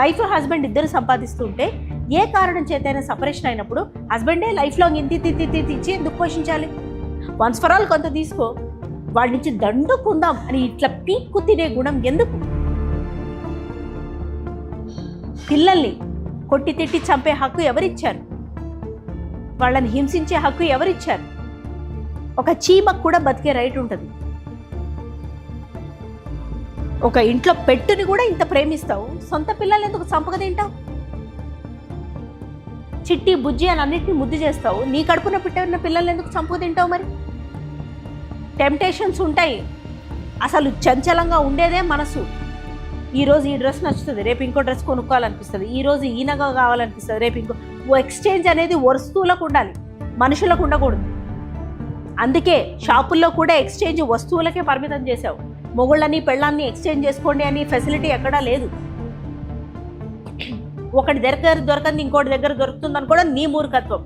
Wife husband ఇద్దరు సంపాదిస్తుంటే ఏ కారణం చేతైనా separation అయినప్పుడు హస్బెండే లైఫ్ లాంగ్ ఇంత తిత్తి ఇంత ఇచ్చి ఎందుకు పోషించాలి? వన్స్ ఫర్ ఆల్ కొంత తీసుకో. వాడి నుంచి దండుకుందాం అని ఇట్లా పీక్కు తినే గుణం ఎందుకు? పిల్లల్ని కొట్టి తిట్టి చంపే హక్కు ఎవరిచ్చారు? వాళ్ళని హింసించే హక్కు ఎవరిచ్చారు? ఒక చీమకు కూడా బతికే రైట్ ఉంటుంది. ఒక ఇంట్లో పెట్టుని కూడా ఇంత ప్రేమిస్తావు? సొంత పిల్లలు ఎందుకు చంపక తింటావు? చిట్టి బుజ్జి అని అన్నింటినీ ముద్దు చేస్తావు. నీ కడుపున పుట్టిన పిల్లలు ఎందుకు చంపక తింటావు మరి? టెంప్టేషన్స్ ఉంటాయి. అసలు చంచలంగా ఉండేదే మనసు. ఈరోజు ఈ డ్రెస్ నచ్చుతుంది. రేపు ఇంకో డ్రెస్ కొనుక్కోవాలనిపిస్తుంది. ఈరోజు ఈనగా కావాలనిపిస్తుంది. రేపు ఇంకో ఓ ఎక్స్చేంజ్ అనేది వస్తువులకు ఉండాలి. మనుషులకు ఉండకూడదు. అందుకే షాపుల్లో కూడా ఎక్స్చేంజ్ వస్తువులకే పరిమితం చేసావు మొగుళ్ళని పెళ్ళాన్ని ఎక్స్చేంజ్ చేసుకోండి అని ఫెసిలిటీ ఎక్కడా లేదు. ఒకటి దగ్గర దొరకని ఇంకోటి దగ్గర దొరుకుతుందని కూడా నీ మూర్ఖత్వం.